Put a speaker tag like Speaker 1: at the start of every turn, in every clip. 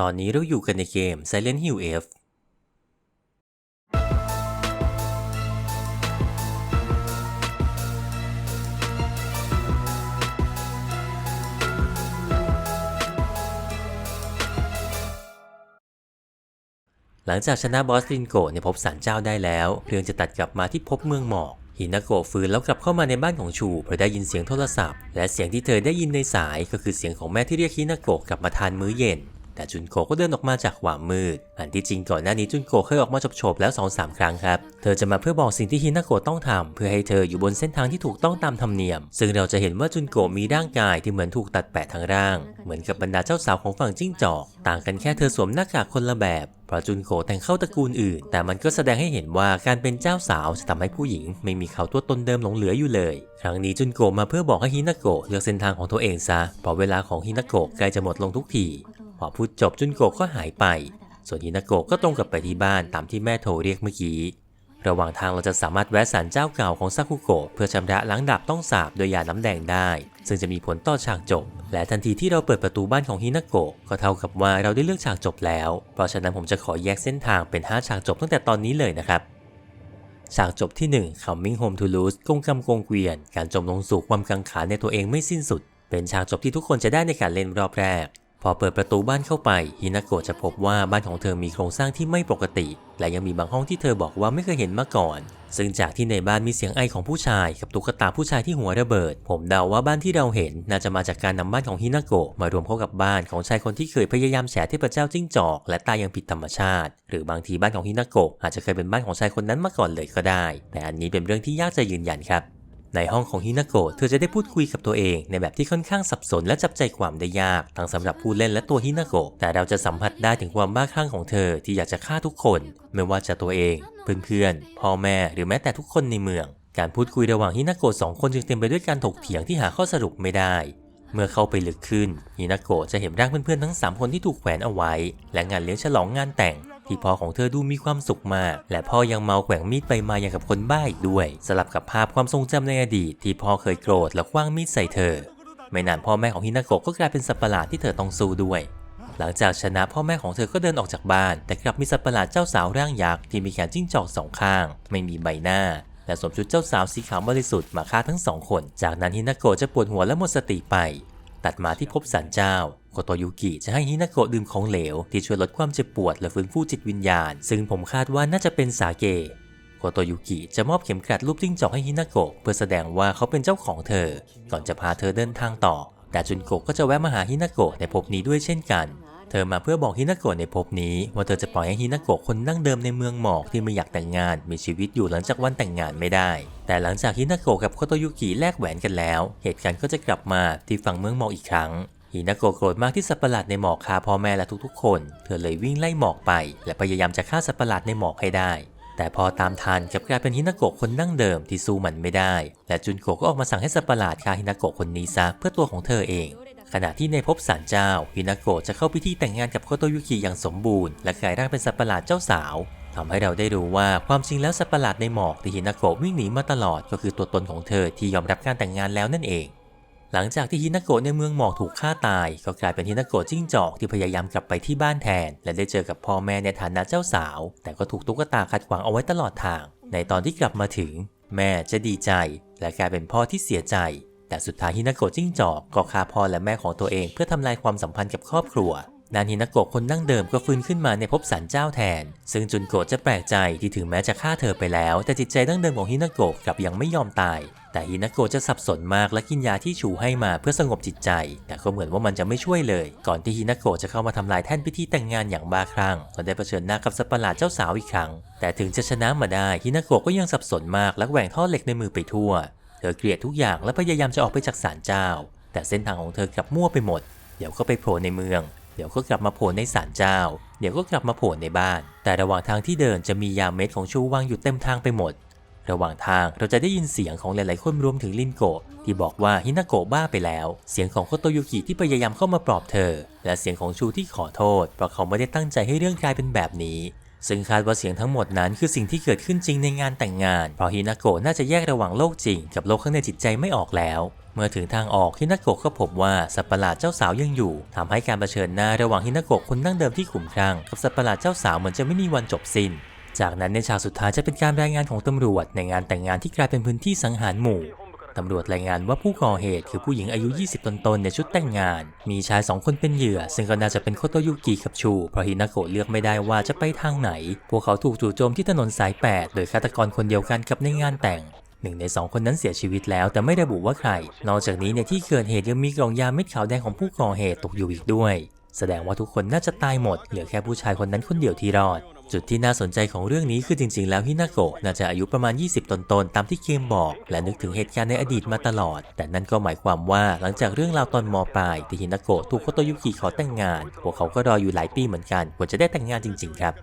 Speaker 1: ตอนนี้เราอยู่กันในเกม Silent Hill F หลังจากชนะบอสลินโกะในภพสารเจ้าได้แล้ว เรื่องจะตัดกลับมาที่ภพเมืองหมอก ฮินาโกะฟื้นแล้วกลับเข้ามาในบ้านของชูเพราะได้ยินเสียงโทรศัพท์ และเสียงที่เธอได้ยินในสายก็คือเสียงของแม่ที่เรียกฮินาโกะกลับมาทานมื้อเย็น แต่จุนโกก็เดินออกมาจากความมืด อันที่จริงก่อนหน้านี้จุนโกเคยออกมาจบๆแล้ว2อสาครั้งครับ เธอจะมาเพื่อบอกสิ่งที่ฮินาโกะต้องทำเพื่อให้เธออยู่บนเส้นทางที่ถูกต้องตามธรรมเนียม ซึ่งเราจะเห็นว่าจุนโกมีร่างกายที่เหมือนถูกตัดแปะทั้งร่าง เหมือนกับบรรดาเจ้าสาวของฝั่งจิ้งจอก ต่างกันแค่เธอสวมหน้ากากคนละแบบเพราะจุนโกแต่งเข้าตระกูลอื่น แต่มันก็แสดงให้เห็นว่าการเป็นเจ้าสาวจะทำให้ผู้หญิง ไม่มีเขาตัวตนเดิมหลงเหลืออยู่เลย ครั้งนี้จุนโกมาเพื่อบอกให้ฮินาโกะเลือกเส้นทางของตัวเองซะเพราะเวลาของฮินาโกะใกล้จะหมดลงทุกที อพูดจบจุนโกก็หายไป ส่วนฮินาโกก็ตรงกลับไปที่บ้านตามที่แม่โทรเรียกเมื่อกี้ ระหว่างทางเราจะสามารถแวะศาลเจ้าเก่าของซากุโกะเพื่อชำระล้างดาบต้องสาบโดยยาน้ำแดงได้ ซึ่งจะมีผลต่อฉากจบ และทันทีที่เราเปิดประตูบ้านของฮินาโกะก็เท่ากับว่าเราได้เลือกฉากจบแล้ว เพราะฉะนั้นผมจะขอแยกเส้นทางเป็น5ฉากจบตั้งแต่ตอนนี้เลยนะครับฉากจบที่ 1 Coming Home to Lose กงกำกงเกวียน การจมลงสู่ความกังขาในตัวเองไม่สิ้นสุด เป็นฉากจบที่ทุกคนจะได้ในการเล่นรอบแรก พอเปิดประตูบ้านเข้าไปฮินาโกะจะพบว่าบ้านของเธอมีโครงสร้างที่ไม่ปกติ และยังมีบางห้องที่เธอบอกว่าไม่เคยเห็นมาก่อน ซึ่งจากที่ในบ้านมีเสียงไอของผู้ชาย กับตุ๊กตาผู้ชายที่หัวระเบิด ผมเดาว่าบ้านที่เราเห็นน่าจะมาจากการนำบ้านของฮินาโกะมารวมเข้ากับบ้านของชายคนที่เคยพยายามแฉเทพเจ้าจิ้งจอก และตายอย่างผิดธรรมชาติ หรือบางทีบ้านของฮินาโกะอาจจะเคยเป็นบ้านของชายคนนั้นมาก่อนเลยก็ได้ แต่อันนี้เป็นเรื่องที่ยากจะยืนยันครับ ในห้องของฮินาโกะเธอจะได้พูดคุยกับตัวเอง ในแบบที่ค่อนข้างสับสนและจับใจความได้ยาก ทั้งสำหรับผู้เล่นและตัวฮินาโกะแต่เราจะสัมผัสได้ถึงความบ้าคลั่งของเธอที่อยากจะฆ่าทุกคน ไม่ว่าจะตัวเอง เพื่อนๆพ่อแม่หรือแม้แต่ทุกคนในเมือง การพูดคุยระหว่างฮินาโกะสองคนจึงเต็มไปด้วยการถกเถียงที่หาข้อสรุปไม่ได้ เมื่อเข้าไปลึกขึ้นฮินาโกะจะเห็นร่างเพื่อนๆทั้ง 3 คนที่ถูกแขวนเอาไว้ และงานเลี้ยงฉลองงานแต่ง ที่พ่อของเธอดูมีความสุขมาก และพ่อยังเมาแขว่งมีดไปมาอย่างกับคนบ้าอีกด้วย สลับกับภาพความทรงจำในอดีตที่พ่อเคยโกรธและคว้างมีดใส่เธอ ไม่นานพ่อแม่ของฮินาโกะก็กลายเป็นสัตว์ประหลาดที่เธอต้องสู้ด้วยหลังจากชนะพ่อแม่ของเธอก็เดินออกจากบ้าน แต่กลับมีสัตว์ประหลาดเจ้าสาวร่างยักษ์ที่มีแขนจิ้งจอกสองข้าง ไม่มีใบหน้า และสวมชุดเจ้าสาวสีขาวบริสุทธิ์มาฆ่าทั้งสองคน จากนั้นฮินาโกะจะปวดหัวและหมดสติไป ตัดมาที่พบสันเจ้า โคโตยุกิจะให้ฮินาโกะดื่มของเหลวที่ช่วยลดความเจ็บปวดและฟื้นฟูจิตวิญญาณ ซึ่งผมคาดว่าน่าจะเป็นสาเกโคโตยุกิจะมอบเข็มกลัดรูปจิ้งจอกให้ฮินาโกะเพื่อแสดงว่าเขาเป็นเจ้าของเธอ ก่อนจะพาเธอเดินทางต่อ แต่จุนโกะก็จะแวะมาหาฮินาโกะในภพนี้ด้วยเช่นกัน เธอมาเพื่อบอกฮินาโกะในภพนี้ ว่าเธอจะปล่อยให้ฮินาโกะคนนั่งเดิมในเมืองหมอกที่ไม่อยากแต่งงาน มีชีวิตอยู่หลังจากวันแต่งงานไม่ได้ แต่หลังจากฮินาโกะกับโคโตยุกิแลกแหวนกันแล้ว เหตุการณ์ก็จะกลับมาที่ฝั่งเมืองหมอกอีกครั้ง ฮินาโกะโกรธมากที่สัตว์ประหลาดในหมอกฆ่าพ่อแม่และทุกๆ คน เธอเลยวิ่งไล่หมอกไป และพยายามจะฆ่าสัตว์ประหลาดในหมอกให้ได้ แต่พอตามทันกลับกลายเป็นฮินาโกะคนนั่งเดิมที่สู้มันไม่ได้ และจุนโกะก็ออกมาสั่งให้สัตว์ประหลาดฆ่าฮินาโกะคนนี้ซะเพื่อตัวของเธอเอง ขณะที่ในภพศาลเจ้าฮินาโกะจะเข้าพิธีแต่งงานกับโคโตยุกิอย่างสมบูรณ์และกลายร่างเป็นสัตว์ประหลาดเจ้าสาวทำให้เราได้รู้ว่าความจริงแล้วสัตว์ประหลาดในหมอกที่ฮินาโกะวิ่งหนีมาตลอดก็คือตัวตนของเธอที่ยอมรับการแต่งงานแล้วนั่นเอง หลังจากที่ฮินาโกะในเมืองหมอกถูกฆ่าตาย ก็กลายเป็นฮินาโกะจิ้งจอกที่พยายามกลับไปที่บ้านแทน และได้เจอกับพ่อแม่ในฐานะเจ้าสาว แต่ก็ถูกตุ๊กตาขัดขวางเอาไว้ตลอดทาง ในตอนที่กลับมาถึง แม่จะดีใจ และกลายเป็นพ่อที่เสียใจ แต่สุดท้ายฮินาโกะจิ้งจอกก็ฆ่าพ่อและแม่ของตัวเองเพื่อทำลายความสัมพันธ์กับครอบครัว นานฮินาโกะคนดั้งเดิมก็ฟื้นขึ้นมาในภพสันเจ้าแทน ซึ่งจุนโกะจะแปลกใจที่ถึงแม้จะฆ่าเธอไปแล้ว แต่จิตใจดั้งเดิมของฮินาโกะกลับยังไม่ยอมตาย แต่ฮินาโกะจะสับสนมากและกินยาที่ชูให้มาเพื่อสงบจิตใจ แต่ก็เหมือนว่ามันจะไม่ช่วยเลย ก่อนที่ฮินาโกะจะเข้ามาทำลายแท่นพิธีแต่งงานอย่างบ้าคลั่งและได้เผชิญหน้ากับสัประหลาดเจ้าสาวอีกครั้ง แต่ถึงจะชนะมาได้ฮินาโกะก็ยังสับสนมากและแหว่งท่อเหล็กในมือไปทั่ว เธอเกลียดทุกอย่างและพยายามจะออกไปจากศาลเจ้า แต่เส้นทางของเธอกลับมั่วไปหมด เดี๋ยวก็ไปโผล่ในเมือง เดี๋ยวก็กลับมาโผล่ในศาลเจ้า เดี๋ยวก็กลับมาโผล่ในบ้าน แต่ระหว่างทางที่เดินจะมียาเม็ดของชูวางอยู่เต็มทางไปหมด ระหว่างทางเราจะได้ยินเสียงของหลายๆ คนรวมถึงลินโกะที่บอกว่าฮินาโกะบ้าไปแล้ว เสียงของโคโตยุกิที่พยายามเข้ามาปลอบเธอ และเสียงของชูที่ขอโทษเพราะเขาไม่ได้ตั้งใจให้เรื่องกลายเป็นแบบนี้ซึ่งคาดว่าเสียงทั้งหมดนั้นคือสิ่งที่เกิดขึ้นจริงในงานแต่งงาน เพราะฮินาโกะน่าจะแยกระหว่างโลกจริงกับโลกข้างในจิตใจไม่ออกแล้ว เมื่อถึงทางออกฮินาโกะก็พบว่าสัตว์ประหลาดเจ้าสาวยังอยู่ทำให้การรเผชิญหน้าระหว่างฮินาโกะคนนั่งเดิมที่ขุมครั่งกับสัตว์ประหลาดเจ้าสาวเหมือนจะไม่มีวันจบสิ้น จากนั้นในฉากสุดท้ายจะเป็นการรายงานของตำรวจในงานแต่งงานที่กลายเป็นพื้นที่สังหารหมู่ตำรวจรายงานว่าผู้ก่อเหตุคือผู้หญิงอายุ 20 ต้นๆ ในชุดแต่งงาน มีชายสองคนเป็นเหยื่อ ซึ่งก็น่าจะเป็นโคโตยุกิกับชู เพราะฮินาโกะเลือกไม่ได้ว่าจะไปทางไหน พวกเขาถูกจู่โจมที่ถนนสาย 8 โดยฆาตกรคนเดียวกันกับในงานแต่ง หนึ่งในสองคนนั้นเสียชีวิตแล้วแต่ไม่ระบุว่าใคร นอกจากนี้ในที่เกิดเหตุยังมีกล่องยาเม็ดขาวแดงของผู้ก่อเหตุตกอยู่อีกด้วย แสดงว่าทุกคนน่าจะตายหมด เหลือแค่ผู้ชายคนนั้นคนเดียวที่รอด จุดที่น่าสนใจของเรื่องนี้คือจริงๆ แล้วฮินาโกะน่าจะอายุประมาณ 20ต้นๆ ตามที่เกมบอก และนึกถึงเหตุการณ์ในอดีตมาตลอด แต่นั่นก็หมายความว่าหลังจากเรื่องราวตอนมปลายที่ฮินาโกะถูกโคโตยุกิขอแต่งงาน พวกเขาก็รออยู่หลายปีเหมือนกันกว่าจะได้แต่งงานจริง ๆ ครับ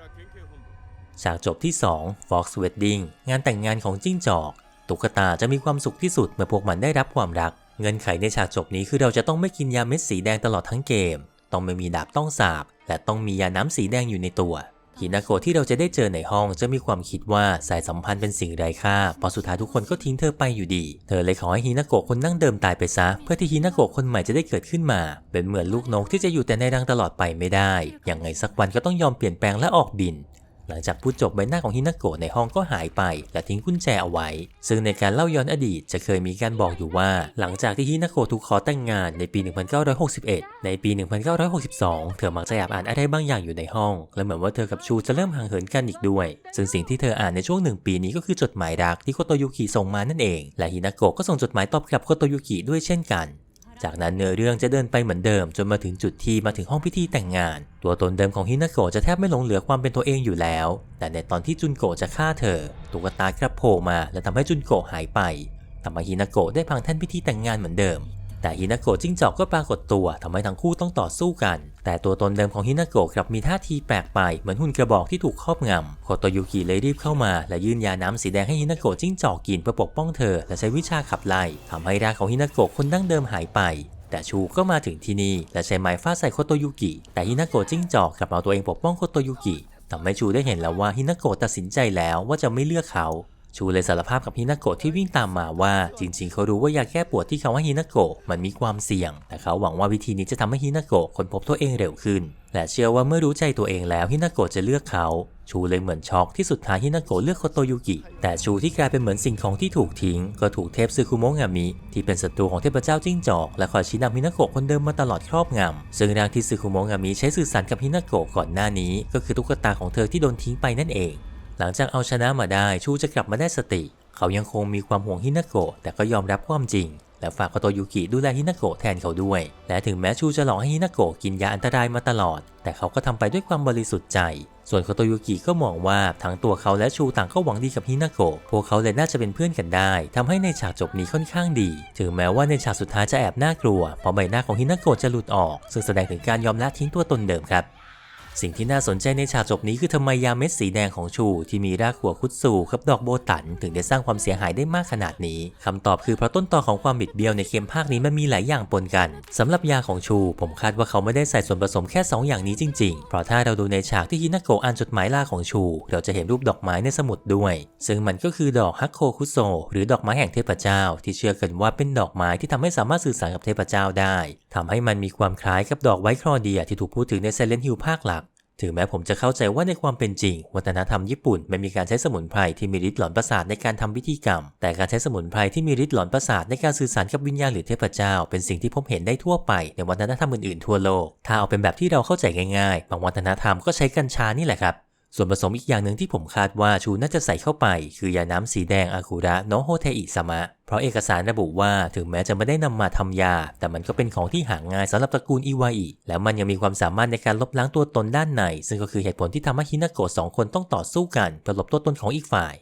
Speaker 1: ฉากจบที่ 2 Fox Wedding งานแต่งงานของจิ้งจอก ตุ๊กตาจะมีความสุขที่สุดเมื่อพวกมันได้รับความรัก เงื่อนไขในฉากจบนี้คือเราจะต้องไม่กินยาเม็ดสีแดงตลอดทั้งเกม ต้องไม่มีดาบต้องสาบ และต้องมียาน้ำสีแดงอยู่ในตัวฮินาโกะที่เราจะได้เจอในห้องจะมีความคิดว่าสายสัมพันธ์เป็นสิ่งไร้ค่าพราะสุดท้ายทุกคนก็ทิ้งเธอไปอยู่ดี เธอเลยขอให้ฮินาโกะคนนั่งเดิมตายไปซะ เพื่อที่ฮินาโกะคนใหม่จะได้เกิดขึ้นมา เป็นเหมือนลูกนกที่จะอยู่แต่ในรังตลอดไปไม่ได้ อย่างไงสักวันก็ต้องยอมเปลี่ยนแปลงและออกบิน หลังจากพูดจบใบหน้าของฮินาโกะในห้องก็หายไป และทิ้งกุญแจเอาไว้ ซึ่งในการเล่าย้อนอดีตจะเคยมีการบอกอยู่ว่า หลังจากที่ฮินาโกะถูกขอแต่งงานในปี 1961 ในปี 1962 เธอมักจะแอบอ่านอะไรบางอย่างอยู่ในห้อง และเหมือนว่าเธอกับชูจะเริ่มห่างเหินกันอีกด้วย ซึ่งสิ่งที่เธออ่านในช่วงหนึ่งปีนี้ก็คือจดหมายรักที่โคโตยุกิส่งมานั่นเอง และฮินาโกะก็ส่งจดหมายตอบกลับโคโตยุกิด้วยเช่นกัน จากนั้นเนื้อเรื่องจะเดินไปเหมือนเดิม จนมาถึงจุดที่มาถึงห้องพิธีแต่งงาน ตัวตนเดิมของฮินาโกะจะแทบไม่หลงเหลือความเป็นตัวเองอยู่แล้ว แต่ในตอนที่จุนโกะจะฆ่าเธอตุ๊กตากระโผล่มา และทำให้จุนโกะหายไปทำให้ฮินาโกะได้พังแท่นพิธีแต่งงานเหมือนเดิม แต่ฮินาโกะจิ้งจอกก็ปรากฏตัวทำให้ทั้งคู่ต้องต่อสู้กัน แต่ตัวตนเดิมของฮินาโกะกลับมีท่าทีแปลกไปเหมือนหุ่นกระบอกที่ถูกครอบงำโคโตยุกิเลยรีบเข้ามาและยื่นยาน้ำสีแดงให้ฮินาโกะจิ้งจอกกินเพื่อปกป้องเธอ และใช้วิชาขับไล่ทำให้ร่างของฮินาโกะคนดั้งเดิมหายไปแต่ชูก็มาถึงที่นี่ และใช้ไม้ฟาดใส่โคโตยุกิ แต่ฮินาโกะจิ้งจอกกลับเอาตัวเองปกป้องโคโตยุกิทำให้ชูได้เห็นแล้วว่าฮินาโกะตัดสินใจแล้วว่าจะไม่เลือกเขา ชูเลยสารภาพกับฮินาโกะที่วิ่งตามมาว่า จริงๆ เขารู้ว่ายาแก้ปวดที่เขาให้ฮินาโกะมันมีความเสี่ยง แต่เขาหวังว่าวิธีนี้จะทำให้ฮินาโกะค้นพบตัวเองเร็วขึ้น และเชื่อว่าเมื่อรู้ใจตัวเองแล้วฮินาโกะจะเลือกเขา ชูเลยเหมือนช็อกที่สุดท้ายฮินาโกะเลือกโคโตยุกิ แต่ชูที่กลายเป็นเหมือนสิ่งของที่ถูกทิ้ง ก็ถูกเทพซึคุโมะงามิที่เป็นศัตรูของเทพเจ้าจิ้งจอกและคอยชี้นำฮินาโกะคนเดิมมาตลอดครอบงำซึ่งร่างที่ซึคุโมะงามิใช้สื่อสารกับฮินาโกะก่อนหน้านี้ ก็คือตุ๊กตาของเธอที่โดนทิ้งไปนั่นเอง หลังจากเอาชนะมาได้ชูจะกลับมาได้สติ เขายังคงมีความห่วงฮินาโกะแต่ก็ยอมรับความจริง และฝากโคโตยุกิดูแลฮินาโกะแทนเขาด้วย และถึงแม้ชูจะหลอกให้ฮินาโกะกินยาอันตรายมาตลอด แต่เขาก็ทำไปด้วยความบริสุทธิ์ใจ ส่วนโคโตยุกิก็มองว่าทั้งตัวเขาและชูต่างก็หวังดีกับฮินาโกะพวกเขาเลยน่าจะเป็นเพื่อนกันได้ทำให้ในฉากจบนี้ค่อนข้างดี ถึงแม้ว่าในฉากสุดท้ายจะแอบน่ากลัวเพราะใบหน้าของฮินาโกะจะหลุดออก ซึ่งแสดงถึงการยอมละทิ้งตัวตนเดิมครับ สิ่งที่น่าสนใจในฉากจบนี้คือทำไมยาเม็ดสีแดงของชูที่มีรากหัวคุดสูกับดอกโบตัน ถึงได้สร้างความเสียหายได้มากขนาดนี้คำตอบคือเพราะต้นตอของความบิดเบี้ยวในเกมภาคนี้มันมีหลายอย่างปนกันสำหรับยาของชู ผมคาดว่าเขาไม่ได้ใส่ส่วนผสมแค่ 2 อย่างนี้จริงๆ เพราะถ้าเราดูในฉากที่ฮินาโกะอ่านจดหมายลาของชู เราจะเห็นรูปดอกไม้ในสมุดด้วย ซึ่งมันก็คือดอกฮักโคคุโซหรือดอกไม้แห่งเทพเจ้า ที่เชื่อกันว่าเป็นดอกไม้ที่ทำให้สามารถสื่อสารกับเทพเจ้าได้ทำให้มันมีความคล้ายกับดอกไวท์คลอเดียที่ถูกพูดถึงใน Silent Hill ภาคหลัก ถึงแม้ผมจะเข้าใจว่าในความเป็นจริง วัฒนธรรมญี่ปุ่นไม่มีการใช้สมุนไพรที่มีฤทธิ์หลอนประสาทในการทำพิธีกรรม แต่การใช้สมุนไพรที่มีฤทธิ์หลอนประสาทในการสื่อสารกับวิญญาณหรือเทพเจ้า เป็นสิ่งที่พบเห็นได้ทั่วไปในวัฒนธรรมอื่นๆทั่วโลก ถ้าเอาเป็นแบบที่เราเข้าใจง่ายๆ บางวัฒนธรรมก็ใช้กัญชานี่แหละครับ ส่วนผสมอีกอย่างหนึ่งที่ผมคาดว่าชูน่าจะใส่เข้าไป คือยาน้ำสีแดงอากุระโนโฮเทอิสมะ เพราะเอกสารระบุว่าถึงแม้จะไม่ได้นำมาทำยา แต่มันก็เป็นของที่หาง่ายสำหรับตระกูลอิวาอิแล้วมันยังมีความสามารถในการลบล้างตัวตนด้านใน ซึ่งก็คือเหตุผลที่ทำให้ฮินาโกะสองคนต้องต่อสู้กันเพื่อลบตัวตนของอีกฝ่าย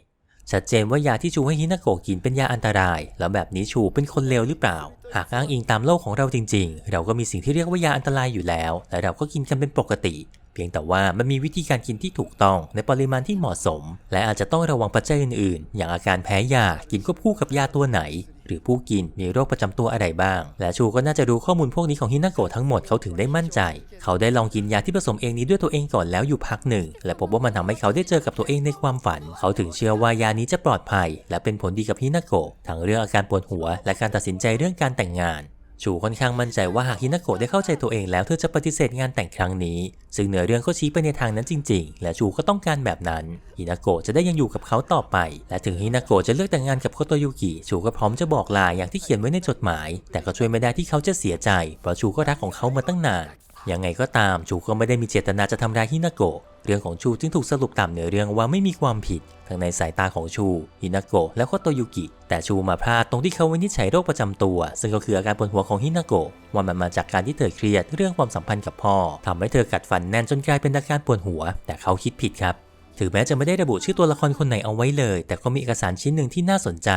Speaker 1: ชัดเจนว่ายาที่ชูให้ฮินาโกะกินเป็นยาอันตราย แล้วแบบนี้ชูเป็นคนเลวหรือเปล่า หากอ้างอิงตามโลกของเราจริง ๆ เราก็มีสิ่งที่เรียกว่ายาอันตรายอยู่แล้ว และเราก็กินกันเป็นปกติ พียงแต่ว่ามันมีวิธีการกินที่ถูกต้องในปริมาณที่เหมาะสม และอาจจะต้องระวังปัจจัยอื่นๆ อย่างอาการแพ้ยากินควบคู่กับยาตัวไหน หรือผู้กินมีโรคประจำตัวอะไรบ้าง และชูก็น่าจะรู้ข้อมูลพวกนี้ของฮินาโกะทั้งหมดเขาถึงได้มั่นใจ เขาได้ลองกินยาที่ผสมเองนี้ด้วยตัวเองก่อนแล้วอยู่พักหนึ่ง และพบว่ามันทำให้เขาได้เจอกับตัวเองในความฝัน เขาถึงเชื่อว่ายานี้จะปลอดภัย และเป็นผลดีกับฮินาโกะทั้งเรื่องอาการปวดหัว และการตัดสินใจเรื่องการแต่งงาน ชูค่อนข้างมั่นใจว่าหากฮินาโกะได้เข้าใจตัวเองแล้วเธอจะปฏิเสธงานแต่งครั้งนี้ ซึ่งเนื้อเรื่องก็ชี้ไปในทางนั้นจริง ๆ และชูก็ต้องการแบบนั้นฮินาโกะจะได้ยังอยู่กับเขาต่อไป และถึงฮินาโกะจะเลือกแต่งงานกับโคโตยุกิชูก็พร้อมจะบอกลาอย่างที่เขียนไว้ในจดหมาย แต่ก็ช่วยไม่ได้ที่เขาจะเสียใจ เพราะชูก็รักของเขามาตั้งนาน ยังไงก็ตามชูก็ไม่ได้มีเจตนาจะทำร้ายฮินาโกะ เรื่องของชูจึงถูกสรุปตามเนื้อเรื่องว่าไม่มีความผิด ทั้งในสายตาของชูฮินาโกะและโคโตยุกิ แต่ชูมาพลาดตรงที่เขาวินิจฉัยโรคประจำตัว ซึ่งก็คืออาการปวดหัวของฮินาโกะว่ามันมาจากการที่เธอเครียดเรื่องความสัมพันธ์กับพ่อทำให้เธอกัดฟันแน่นจนกลายเป็นอาการปวดหัว แต่เขาคิดผิดครับ ถึงแม้จะไม่ได้ระบุชื่อตัวละครคนไหนเอาไว้เลย แต่ก็มีเอกสารชิ้นหนึ่งที่น่าสนใจ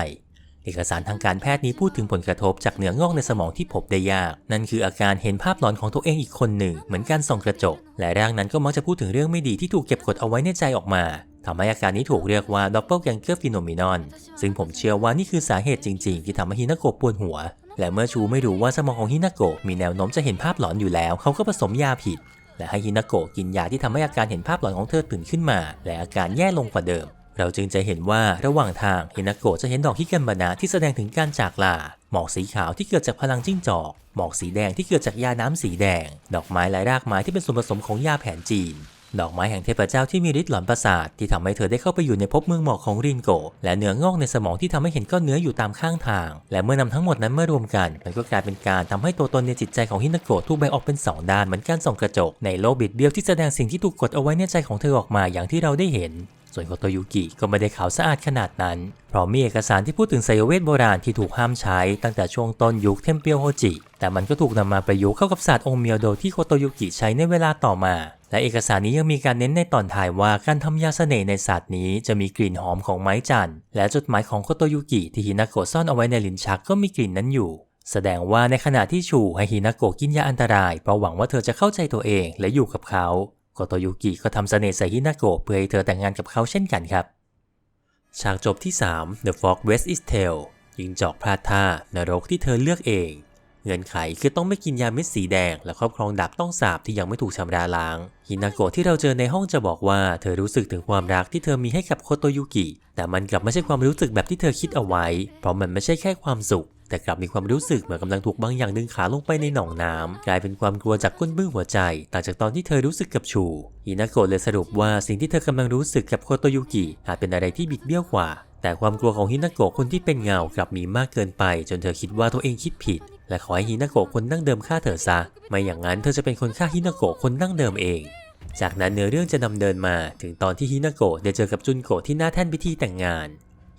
Speaker 1: เอกสารทางการแพทย์นี้พูดถึงผลกระทบจากเนื้องอกในสมองที่พบได้ยาก นั่นคืออาการเห็นภาพหลอนของตัวเองอีกคนหนึ่ง เหมือนการส่องกระจก และร่างนั้นก็มักจะพูดถึงเรื่องไม่ดีที่ถูกเก็บกดเอาไว้ในใจออกมาทำให้อาการนี้ถูกเรียกว่า doppelganger phenomenon ซึ่งผมเชื่อว่านี่คือสาเหตุจริงๆ ที่ทำให้ฮินาโกะปวดหัว และเมื่อชูไม่รู้ว่าสมองของฮินาโกะมีแนวโน้มจะเห็นภาพหลอนอยู่แล้ว เขาก็ผสมยาผิดและให้ฮินาโกะกินยาที่ทำให้อาการเห็นภาพหลอนของเธอตื่นขึ้นมา และอาการแย่ลงกว่าเดิม เราจึงจะเห็นว่าระหว่างทางฮินาโกะจะเห็นดอกฮิกันบานะที่แสดงถึงการจากลา หมอกสีขาวที่เกิดจากพลังจิ้งจอก หมอกสีแดงที่เกิดจากยาน้ำสีแดง ดอกไม้และรากไม้ที่เป็นส่วนผสมของยาแผนจีน ดอกไม้แห่งเทพเจ้าที่มีฤทธิ์หลอนประสาทที่ทำให้เธอได้เข้าไปอยู่ในภพเมืองหมอกของรินโกะและเนื้องอกในสมองที่ทำให้เห็นก้อนเนื้ออยู่ตามข้างทาง และเมื่อนำทั้งหมดนั้นมารวมกัน มันก็กลายเป็นการทำให้ตัวตนในจิตใจของฮินาโกะถูกแบ่งออกเป็นสองด้านเหมือนการส่องกระจกในโลกบิดเบี้ยวที่แสดงสิ่งที่ถูกกดเอาไว้ในใจของเธอออกมาอย่างที่เราได้เห็น ส่วนโคโตยุกิก็ไม่ได้ขาวสะอาดขนาดนั้น เพราะมีเอกสารที่พูดถึงไซโยเวทโบราณที่ถูกห้ามใช้ตั้งแต่ช่วงต้นยุคเทมเปียวโฮจิ แต่มันก็ถูกนำมาประยุกต์เข้ากับศาสตร์องค์เมียวโดที่โคโตยุกิใช้ในเวลาต่อมา และเอกสารนี้ยังมีการเน้นในตอนท้ายว่าการทำยาเสน่ห์ในศาสตร์นี้จะมีกลิ่นหอมของไม้จันทร์และจดหมายของโคโตยุกิที่ฮินาโกะซ่อนเอาไว้ในลิ้นชักก็มีกลิ่นนั้นอยู่แสดงว่าในขณะที่ชูให้ฮินาโกะกินยาอันตรายเพราะหวังว่าเธอจะเข้าใจตัวเองและอยู่กับเขา โคโตยุกิก็ทำเสน่ห์ใส่ฮินาโกะเพื่อให้เธอแต่งงานกับเขาเช่นกันครับ ฉากจบที่ 3 The Fog West is Tale ยิงจอกพลาดท่านรกที่เธอเลือกเอง เงื่อนไขคือต้องไม่กินยาเม็ดสีแดง และครอบครองดาบต้องสาบที่ยังไม่ถูกชำระล้าง ฮินาโกะที่เราเจอในห้องจะบอกว่าเธอรู้สึกถึงความรักที่เธอมีให้กับโคโตยุกิ แต่มันกลับไม่ใช่ความรู้สึกแบบที่เธอคิดเอาไว้ เพราะมันไม่ใช่แค่ความสุข แต่กลับมีความรู้สึกเหมือนกำลังถูกบางอย่างดึงขาลงไปในหนองน้ำกลายเป็นความกลัวจากก้นบึ้งหัวใจ ต่างจากตอนที่เธอรู้สึกกับชูฮินาโกะเลยสรุปว่าสิ่งที่เธอกำลังรู้สึกกับโคโตยุกิอาจเป็นอะไรที่บิดเบี้ยวกว่า แต่ความกลัวของฮินาโกะคนที่เป็นเงากลับมีมากเกินไป จนเธอคิดว่าตัวเองคิดผิด และขอให้ฮินาโกะคนนั่งเดิมฆ่าเธอซะไม่อย่างนั้นเธอจะเป็นคนฆ่าฮินาโกะคนนั่งเดิมเองจากนั้นเนื้อเรื่องจะนำเดินมาถึงตอนที่ฮินาโกะได้เจอกับจุนโกะที่หน้าแท่นพิธีแต่งงาน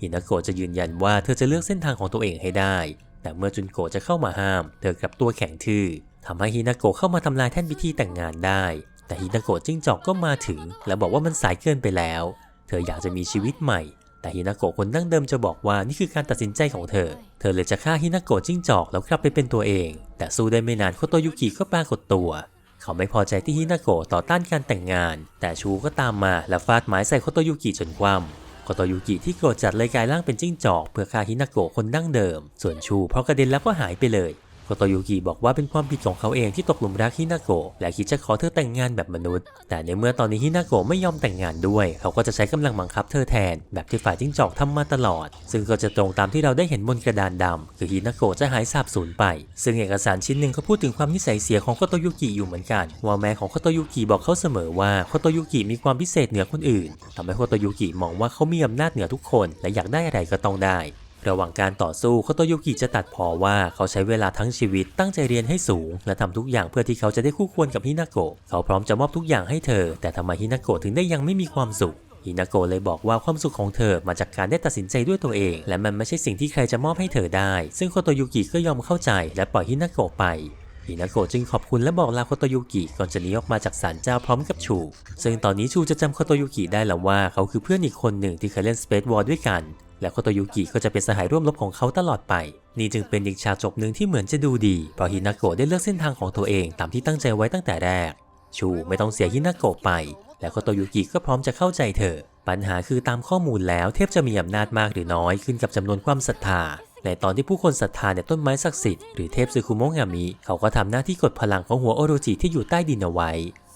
Speaker 1: ฮินาโกะจะยืนยันว่าเธอจะเลือกเส้นทางของตัวเองให้ได้ แต่เมื่อจุนโกะจะเข้ามาห้าม เธอกลับตัวแข็งทื่อทำให้ฮินาโกะเข้ามาทำลายแท่นพิธีแต่งงานได้ แต่ฮินาโกะจิ้งจอกก็มาถึง และบอกว่ามันสายเกินไปแล้ว เธออยากจะมีชีวิตใหม่ แต่ฮินาโกะคนดั้งเดิมจะบอกว่านี่คือการตัดสินใจของเธอ เธอเลยจะฆ่าฮินาโกะจิ้งจอกแล้วกลับไปเป็นตัวเอง แต่สู้ได้ไม่นานโคโตยุกิก็ปรากฏตัว เขาไม่พอใจที่ฮินาโกะต่อต้านการแต่งงาน แต่ชูก็ตามมาและฟาดไม้ใส่โคโตยุกิจนคว่ำ โคโตยุกิที่โกรธจัดเลยกลายร่างเป็นจิ้งจอกเพื่อฆ่าฮินาโกะคนดั้งเดิม ส่วนชูเพราะกระเด็นแล้วก็หายไปเลย โคโตยุกิบอกว่าเป็นความผิดของเขาเองที่ตกหลุมรักฮินาโกะและคิดจะขอเธอแต่งงานแบบมนุษย์ แต่ในเมื่อตอนนี้ฮินาโกะไม่ยอมแต่งงานด้วย เขาก็จะใช้กำลังบังคับเธอแทน แบบที่ฝ่ายจิ้งจอกทำมาตลอด ซึ่งก็จะตรงตามที่เราได้เห็นบนกระดานดำคือฮินาโกะจะหายสาบสูญไป ซึ่งเอกสารชิ้นหนึ่งก็พูดถึงความนิสัยเสียของโคโตยุกิอยู่เหมือนกันว่าแม่ของโคโตยุกิบอกเขาเสมอว่าโคโตยุกิมีความพิเศษเหนือคนอื่นทำให้โคโตยุกิมองว่าเขามีอำนาจเหนือทุกคน และอยากได้อะไรก็ต้องได้ ระหว่างการต่อสู้โคโตยุกิจะตัดพอว่าเขาใช้เวลาทั้งชีวิตตั้งใจเรียนให้สูง และทำทุกอย่างเพื่อที่เขาจะได้คู่ควรกับฮินาโกะเขาพร้อมจะมอบทุกอย่างให้เธอ แต่ทำไมฮินาโกะถึงได้ยังไม่มีความสุขฮินาโกะเลยบอกว่าความสุขของเธอมาจากการได้ตัดสินใจด้วยตัวเอง และมันไม่ใช่สิ่งที่ใครจะมอบให้เธอได้ ซึ่งโคโตยุกิก็ยอมเข้าใจและปล่อยฮินาโกะไปฮินาโกะจึงขอบคุณและบอกลาโคโตยุกิก่อนจะหนีออกมาจากศาลเจ้าพร้อมกับชู ซึ่งตอนนี้ชูจะจำโคโตยุกิได้แล้วว่าเขาคือเพื่อนอีกคนหนึ่งที่เคยเล่น Space War ด้วยกัน และโคโตยุกิก็จะเป็นสหายร่วมรบของเขาตลอดไป นี่จึงเป็นอีกฉากจบหนึ่งที่เหมือนจะดูดีเพราะฮินาโกะได้เลือกเส้นทางของตัวเองตามที่ตั้งใจไว้ตั้งแต่แรก ชูไม่ต้องเสียฮินาโกะไป และโคโตยุกิก็พร้อมจะเข้าใจเธอ ปัญหาคือตามข้อมูลแล้วเทพจะมีอำนาจมากหรือน้อยขึ้นกับจำนวนความศรัทธาในตอนที่ผู้คนศรัทธาในต้นไม้ศักดิ์สิทธิ์หรือเทพซึคุโมะงามิเขาก็ทำหน้าที่กดพลังของหัวโอโรจิที่อยู่ใต้ดินเอาไว้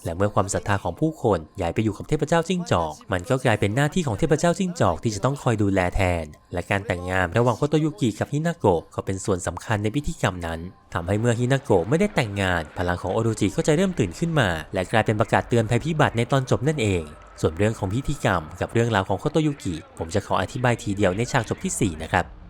Speaker 1: และเมื่อความศรัทธาของผู้คนย้ายไปอยู่กับเทพเจ้าจิ้งจอก มันก็กลายเป็นหน้าที่ของเทพเจ้าจิ้งจอกที่จะต้องคอยดูแลแทน และการแต่งงานระหว่างโคโตยุกิกับฮินาโกะก็เป็นส่วนสำคัญในพิธีกรรมนั้นทำให้เมื่อฮินาโกะไม่ได้แต่งงาน พลังของโอโรจิก็จะเริ่มตื่นขึ้นมา และกลายเป็นประกาศเตือนภัยพิบัติในตอนจบนั่นเอง ส่วนเรื่องของพิธีกรรม กับเรื่องราวของโคโตยุกิ ผมจะขออธิบายทีเดียวในฉากจบที่ 4 นะครับ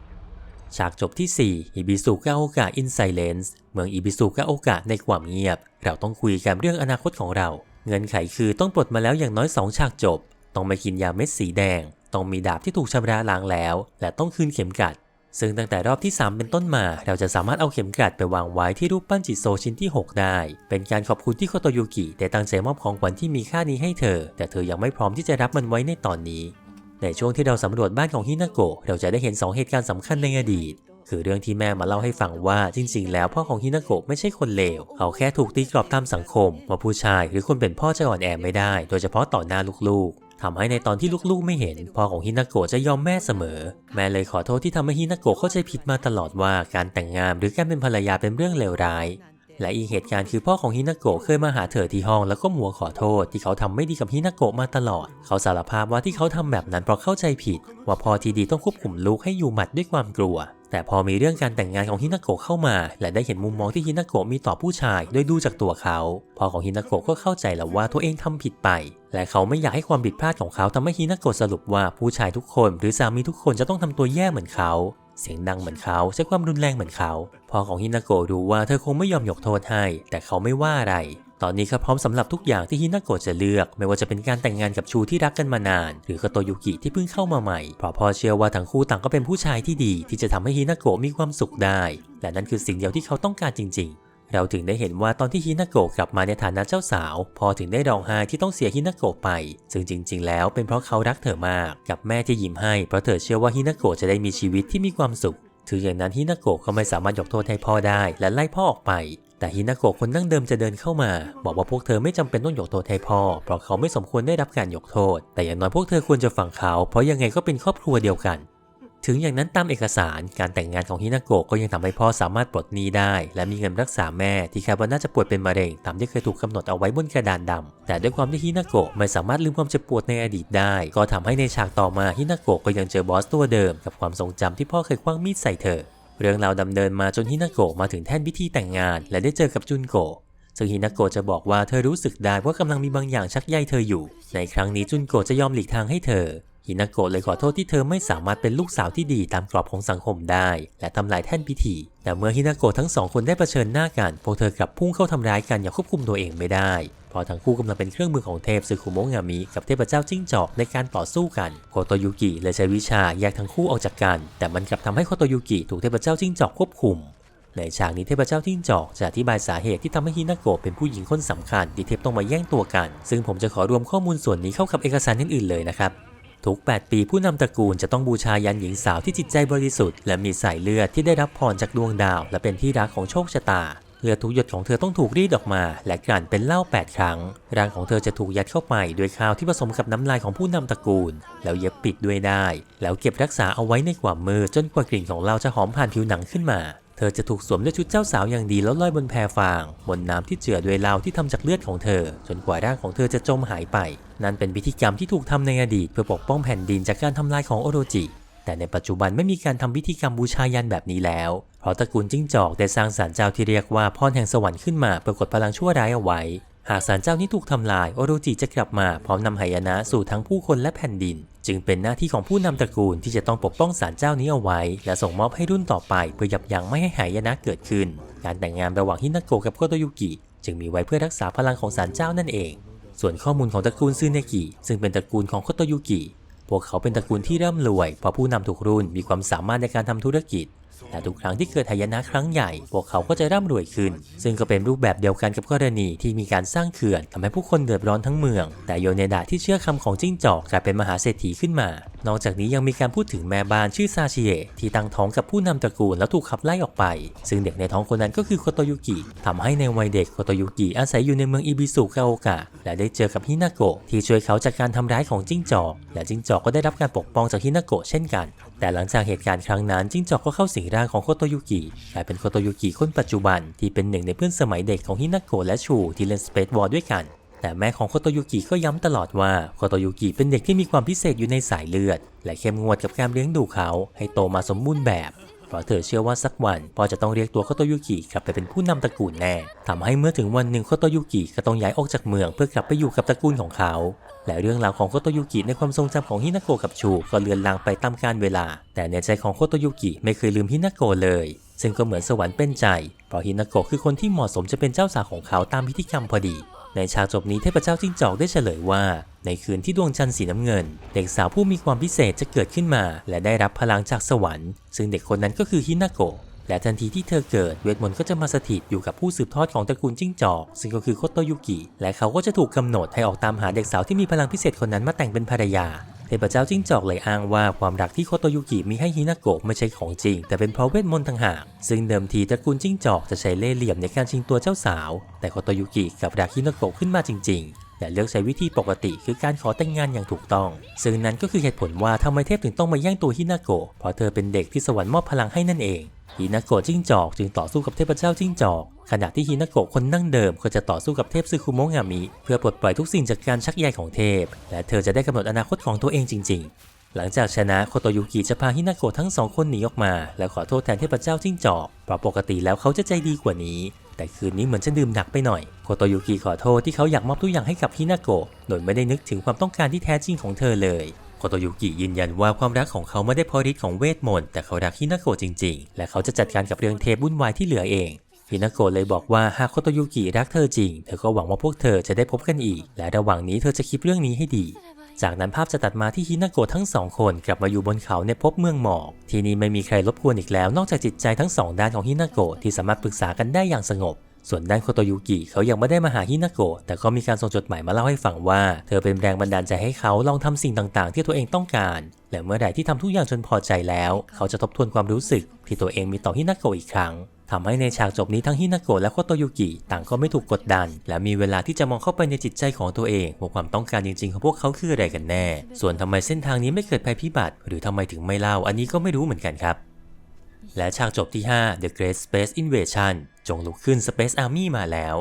Speaker 1: ฉากจบที่ 4 อิบิสุกาโอกะอินไซเลนส์เมืองอิบิสุกาโอกะในความเงียบ เราต้องคุยกันเรื่องอนาคตของเรา เงื่อนไขคือต้องปลดมาแล้วอย่างน้อย 2 ฉากจบ ต้องไม่กินยาเม็ดสีแดง ต้องมีดาบที่ถูกชำระล้างแล้ว และต้องคืนเข็มกลัด ซึ่งตั้งแต่รอบที่ 3 เป็นต้นมา เราจะสามารถเอาเข็มกลัดไปวางไว้ที่รูปปั้นจิโซชิ้นที่ 6 ได้ เป็นการขอบคุณที่โคโตยุกิได้ตั้งใจมอบของขวัญที่มีค่านี้ให้เธอ แต่เธอยังไม่พร้อมที่จะรับมันไว้ในตอนนี้ ในช่วงที่เราสำรวจบ้านของฮินาโกะเราจะได้เห็น 2 เหตุการณ์สำคัญในอดีต คือเรื่องที่แม่มาเล่าให้ฟังว่าจริง ๆ แล้วพ่อของฮินาโกะไม่ใช่คนเลว เขาแค่ถูกตีกรอบตามสังคมว่าผู้ชายหรือคนเป็นพ่อจะอ่อนแอไม่ได้ โดยเฉพาะต่อหน้าลูกๆทำให้ในตอนที่ลูกๆไม่เห็น พ่อของฮินาโกะจะยอมแม่เสมอ แม่เลยขอโทษที่ทำให้ฮินาโกะเข้าใจผิดมาตลอดว่าการแต่งงานหรือการเป็นภรรยาเป็นเรื่องเลวร้าย และอีกเหตุการณ์คือพ่อของฮินาโกะเคยมาหาเธอที่ห้องแล้วก็มัวขอโทษที่เขาทำไม่ดีกับฮินาโกะมาตลอด เขาสารภาพว่าที่เขาทำแบบนั้นเพราะเข้าใจผิด ว่าพ่อที่ดีต้องควบคุมลูกให้อยู่หมัดด้วยความกลัว แต่พอมีเรื่องการแต่งงานของฮินาโกะเข้ามา และได้เห็นมุมมองที่ฮินาโกะมีต่อผู้ชาย โดยดูจากตัวเขาพ่อของฮินาโกะก็เข้าใจแล้วว่าตัวเองทำผิดไป และเขาไม่อยากให้ความผิดพลาดของเขาทำให้ฮินาโกะสรุปว่าผู้ชายทุกคน หรือสามีทุกคนจะต้องทำตัวแย่เหมือนเขา เสียงดังเหมือนเขาใช้ความรุนแรงเหมือนเขา พ่อของฮินาโกะรู้ว่าเธอคงไม่ยอมยกโทษให้ แต่เขาไม่ว่าอะไร ตอนนี้เขาพร้อมสำหรับทุกอย่างที่ฮินาโกะจะเลือก ไม่ว่าจะเป็นการแต่งงานกับชูที่รักกันมานาน หรือคาโตยุกิที่เพิ่งเข้ามาใหม่ เพราะพ่อเชื่อว่าทั้งคู่ต่างก็เป็นผู้ชายที่ดี ที่จะทำให้ฮินาโกะมีความสุขได้ และนั่นคือสิ่งเดียวที่เขาต้องการจริง ๆเราถึงได้เห็นว่าตอนที่ฮินาโกะกลับมาในฐานะเจ้าสาว พอถึงได้ร้องไห้ที่ต้องเสียฮินาโกะไป ซึ่งจริง ๆ แล้วเป็นเพราะเขารักเธอมาก กับแม่ที่ยิ้มให้เพราะเธอเชื่อว่าฮินาโกะจะได้มีชีวิตที่มีความสุข ถึงอย่างนั้นฮินาโกะก็ไม่สามารถยกโทษให้พ่อได้ และไล่พ่อออกไป แต่ฮินาโกะคนนั่งเดิมจะเดินเข้ามา บอกว่าพวกเธอไม่จำเป็นต้องยกโทษให้พ่อ เพราะเขาไม่สมควรได้รับการยกโทษ แต่อย่างน้อยพวกเธอควรจะฟังเขา เพราะยังไงก็เป็นครอบครัวเดียวกัน ถึงอย่างนั้นตามเอกสารการแต่งงานของฮินาโกะก็ยังทำให้พ่อสามารถปลดหนี้ได้ และมีเงินรักษาแม่ที่คาดว่าน่าจะป่วยเป็นมะเร็งตามที่เคยถูกกำหนดเอาไว้บนกระดานดำแต่ด้วยความที่ฮินาโกะไม่สามารถลืมความเจ็บปวดในอดีตได้ ก็ทำให้ในฉากต่อมาฮินาโกะก็ยังเจอบอสตัวเดิมกับความทรงจำที่พ่อเคยคว้างมีดใส่เธอ เรื่องราวดำเนินมาจนฮินาโกะมาถึงแท่นพิธีแต่งงาน และได้เจอกับจุนโกะซึ่งฮินาโกะจะบอกว่าเธอรู้สึกได้ว่ากำลังมีบางอย่างชักใยเธออยู่ ในครั้งนี้จุนโกะจะยอมหลีกทางให้เธอ ฮินาโกะเลยขอโทษที่เธอไม่สามารถเป็นลูกสาวที่ดีตามกรอบของสังคมได้ และทำลายแท่นพิธี แต่เมื่อฮินาโกะทั้งสองคนได้เผชิญหน้ากัน พวกเธอกลับพุ่งเข้าทำร้ายกันอย่างควบคุมตัวเองไม่ได้ เพราะทั้งคู่กำลังเป็นเครื่องมือของเทพซึคุโมงามิกับเทพเจ้าจิ้งจอกในการต่อสู้กัน โคโตยุกิเลยใช้วิชาแยกทั้งคู่ออกจากกัน แต่มันกลับทำให้โคโตยุกิถูกเทพเจ้าจิ้งจอกควบคุมในฉากนี้เทพเจ้าจิ้งจอกจะอธิบายสาเหตุที่ทำให้ฮินาโกะเป็นผู้หญิงคนสำคัญที่เทพต้องมาแย่งตัวกัน ซึ่งผมจะขอรวมข้อมูลส่วนนี้เข้ากับเอกสารอื่นๆเลยนะครับ ทุก 8 ปีผู้นำตระกูลจะต้องบูชายันหญิงสาวที่จิตใจบริสุทธิ์และมีสายเลือดที่ได้รับพรจากดวงดาว และเป็นที่รักของโชคชะตาเลือดทุกหยดของเธอต้องถูกรีดออกมา และกลั่นเป็นเหล้า8 ครั้ง ร่างของเธอจะถูกยัดเข้าไปด้วยข้าวที่ผสมกับน้ำลายของผู้นำตระกูล แล้วเย็บปิดด้วยได้ แล้วเก็บรักษาเอาไว้ในความมืดจนกว่ากลิ่นของเหล้าจะหอมผ่านผิวหนังขึ้นมา เธอจะถูกสวมด้วยชุดเจ้าสาวอย่างดีแล้วลอยบนแพฟาง บนน้ำที่เจือด้วยเหล้าที่ทำจากเลือดของเธอ จนกว่าร่างของเธอจะจมหายไป นั่นเป็นพิธีกรรมที่ถูกทำในอดีตเพื่อปกป้องแผ่นดินจากการทำลายของโอโรจิ แต่ในปัจจุบันไม่มีการทำพิธีกรรมบูชายันแบบนี้แล้ว เพราะตระกูลจิ้งจอกได้สร้างศาลเจ้าที่เรียกว่าพรแห่งสวรรค์ขึ้นมาเพื่อกดพลังชั่วร้ายเอาไว้ หากศาลเจ้านี้ถูกทำลายโอโรจิจะกลับมาพร้อมนำหายนะสู่ทั้งผู้คนและแผ่นดิน จึงเป็นหน้าที่ของผู้นำตระกูลที่จะต้องปกป้องศาลเจ้านี้เอาไว้ และส่งมอบให้รุ่นต่อไป เพื่อยับยั้งไม่ให้หายนะเกิดขึ้น การแต่งงานระหว่างฮินาโกะกับโคโตยุกิ จึงมีไว้เพื่อรักษาพลังของศาลเจ้านั่นเอง ส่วนข้อมูลของตระกูลซึเนกิซึ่งเป็นตระกูลของโคโตยุกิพวกเขาเป็นตระกูลที่ร่ำรวยเพราะผู้นำทุกรุ่นมีความสามารถในการทำธุรกิจ และทุกครั้งที่เกิดหายนะครั้งใหญ่ พวกเขาก็จะร่ำรวยขึ้น ซึ่งก็เป็นรูปแบบเดียวกันกับกรณีที่มีการสร้างเขื่อนทำให้ผู้คนเดือดร้อนทั้งเมือง แต่โยเนดะที่เชื่อคำของจิ้งจอกกลายเป็นมหาเศรษฐีขึ้นมา นอกจากนี้ยังมีการพูดถึงแม่บ้านชื่อซาชิเอะที่ตั้งท้องกับผู้นำตระกูลแล้วถูกขับไล่ออกไป ซึ่งเด็กในท้องคนนั้นก็คือโคโตยุกิทำให้ในวัยเด็กโคโตยุกิอาศัยอยู่ในเมืองอิบิสุกาโอกะและได้เจอกับฮินาโกะที่ช่วยเขาจากการทำร้ายของจิ้งจอก และจิ้งจอกก็ได้รับการปกป้องจากฮินาโกะเช่นกัน แต่หลังจากเหตุการณ์ครั้งนั้นจิ้งจอกก็เข้าสิงร่างของโคโตยุกิกลายเป็นโคโตยุกิคนปัจจุบันที่เป็นหนึ่งในเพื่อนสมัยเด็กของฮินาโกะและชูที่เล่นสเปซบอลด้วยกัน แต่แม่ของโคโตยุกิก็ย้ำตลอดว่าโคโตยุกิเป็นเด็กที่มีความพิเศษอยู่ในสายเลือด และเข้มงวดกับการเลี้ยงดูเขาให้โตมาสมบูรณ์แบบ เพราะเธอเชื่อว่าสักวันพ่อจะต้องเรียกตัวโคโตยุกิกลับไปเป็นผู้นำตระกูลแน่ทำให้เมื่อถึงวันหนึ่งโคโตยุกิก็ต้องย้ายออกจากเมืองเพื่อกลับไปอยู่กับตระกูลของเขา และเรื่องราวของโคโตยุกิในความทรงจำของฮินาโกะกับชูก็เลือนลางไปตามกาลเวลา แต่ในใจของโคโตยุกิไม่เคยลืมฮินาโกะเลยซึ่งก็เหมือนสวรรค์เป็นใจ เพราะฮินาโกะคือคนที่เหมาะสมจะเป็นเจ้าสาวของเขาตามพิธีกรรมพอดี ในฉากจบนี้เทพเจ้าจิ้งจอกได้เฉลยว่า ในคืนที่ดวงจันทร์สีน้ำเงิน เด็กสาวผู้มีความพิเศษจะเกิดขึ้นมา และได้รับพลังจากสวรรค์ ซึ่งเด็กคนนั้นก็คือฮินาโกะและทันทีที่เธอเกิดเวทมนต์ก็จะมาสถิตอยู่กับผู้สืบทอดของตระกูลจิ้งจอก ซึ่งก็คือโคโตยุกิ และเขาก็จะถูกกำหนดให้ออกตามหาเด็กสาวที่มีพลังพิเศษคนนั้นมาแต่งเป็นภรรยา เทพเจ้าจิ้งจอกเลยอ้างว่าความรักที่โคโตยุกิมีให้ฮินาโกะไม่ใช่ของจริง แต่เป็นเพราะเวทมนต์ต่างหาก ซึ่งเดิมทีตระกูลจิ้งจอกจะใช้เล่ห์เหลี่ยมในการชิงตัวเจ้าสาว แต่โคโตยุกิกับรักฮินาโกะขึ้นมาจริงๆ และเลือกใช้วิธีปกติคือการขอแต่งงานอย่างถูกต้อง ซึ่งนั้นก็คือเหตุผลว่าทำไมเทพถึงต้องมาแย่งตัวฮินาโกะเพราะเธอเป็นเด็กที่สวรรค์มอบพลังให้นั่นเองฮินาโกะจิ้งจอกจึงต่อสู้กับเทพเจ้าจิ้งจอก ขณะที่ฮินาโกะคนนั่งเดิมก็จะต่อสู้กับเทพซึคุโมงามิ เพื่อปลดปล่อยทุกสิ่งจากการชักใยของเทพ และเธอจะได้กำหนดอนาคตของตัวเองจริง ๆ หลังจากชนะโคโตยุกิจะพาฮินาโกะทั้งสองคนหนีออกมา และขอโทษแทนเทพเจ้าจิ้งจอกเพราะปกติแล้วเขาจะใจดีกว่านี้ แต่คืนนี้เหมือนจะดื่มหนักไปหน่อย โคโตยุกิขอโทษที่เขาอยากมอบทุกอย่างให้กับฮินาโกะ โดยไม่ได้นึกถึงความต้องการที่แท้จริงของเธอเลย โคโตยุกิยืนยันว่าความรักของเขาไม่ได้พราะฤทธิ์ของเวทมนต์ แต่เขารักฮินาโกะจริงๆ และเขาจะจัดการกับเรื่องเทพวุ่นวายที่เหลือเองฮินาโกะเลยบอกว่าหากโคโตยุกิรักเธอจริง เธอก็หวังว่าพวกเธอจะได้พบกันอีก และระหว่างนี้เธอจะคิดเรื่องนี้ให้ดี จากนั้นภาพจะตัดมาที่ฮินาโกะทั้งสองคนกลับมาอยู่บนเขาในภพเมืองหมอก ที่นี่ไม่มีใครรบกวนอีกแล้ว นอกจากจิตใจทั้งสองด้านของฮินาโกะที่สามารถปรึกษากันได้อย่างสงบ ส่วนด้านโคโตยุกิเขายังไม่ได้มาหาฮินาโกะแต่ก็มีการส่งจดหมายมาเล่าให้ฟังว่า เธอเป็นแรงบันดาลใจให้เขาลองทำสิ่งต่างๆ ที่ตัวเองต้องการ และเมื่อใดที่ทำทุกอย่างจนพอใจแล้ว เขาจะทบทวนความรู้สึกที่ตัวเองมีต่อฮินาโกะอีกครั้ง ทำให้ในฉากจบนี้ทั้งฮินาโกะและโคโตยุกิต่างก็ไม่ถูกกดดัน และมีเวลาที่จะมองเข้าไปในจิตใจของตัวเองว่าความต้องการจริงๆ ของพวกเขาคืออะไรกันแน่ ส่วนทำไมเส้นทางนี้ไม่เกิดภัยพิบัติ หรือทำไมถึงไม่เล่าอันนี้ก็ไม่รู้เหมือนกันครับ และฉากจบที่ 5 The Great Space Invasion จงลุกขึ้น Space Army มาแล้ว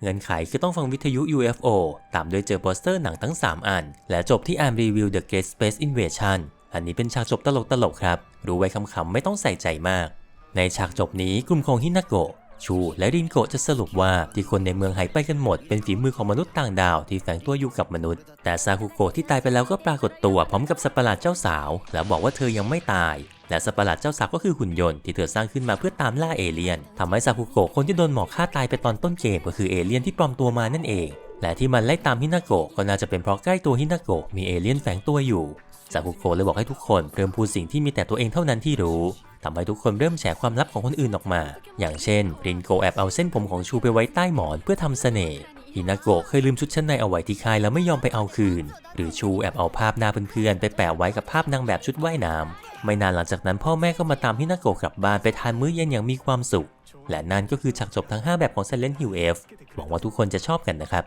Speaker 1: เงื่อนไขคือต้องฟังวิทยุ UFO ตามด้วยเจอโปสเตอร์หนังทั้ง 3 อัน และจบที่อาร์มรีวิว The Great Space Invasion อันนี้เป็นฉากจบตลกๆครับ รู้ไว้คำๆไม่ต้องใส่ใจมาก ในฉากจบนี้กลุ่มของฮินาโกะชูและรินโกะจะสรุปว่าที่คนในเมืองหายไปกันหมดเป็นฝีมือของมนุษย์ต่างดาวที่แฝงตัวอยู่กับมนุษย์ แต่ซากุโกะที่ตายไปแล้วก็ปรากฏตัวพร้อมกับสัปหลาดเจ้าสาว แล้วบอกว่าเธอยังไม่ตาย และสัปหลาดเจ้าสาวก็คือหุ่นยนต์ที่เธอสร้างขึ้นมาเพื่อตามล่าเอเลี่ยนทำให้ซากุโกะคนที่โดนหมอกฆ่าตายไปตอนต้นเกมก็คือเอเลี่ยนที่ปลอมตัวมานั่นเอง และที่มันไล่ตามฮินาโกะก็น่าจะเป็นเพราะใกล้ตัวฮินาโกะมีเอเลี่ยนแฝงตัวอยู่ซากุโกะเลยบอกให้ทุกคนเริ่มพูดสิ่งที่มีแต่ตัวเองเท่านั้นที่รู้ ทำให้ทุกคนเริ่มแฉความลับของคนอื่นออกมา อย่างเช่น รินโกแอบเอาเส้นผมของชูไปไว้ใต้หมอนเพื่อทำเสน่ห์ฮินาโกะเคยลืมชุดชั้นในเอาไว้ที่ค่ายแล้วไม่ยอมไปเอาคืน หรือชูแอบเอาภาพหน้าเพื่อนๆ ไปแปะไว้กับภาพนางแบบชุดว่ายน้ำไม่นานหลังจากนั้นพ่อแม่ก็มาตามฮินาโกะกลับบ้านไปทานมื้อเย็นอย่างมีความสุข และนั่นก็คือฉากจบทั้ง 5 แบบของ Silent Hill F หวังว่าทุกคนจะชอบกันนะครับ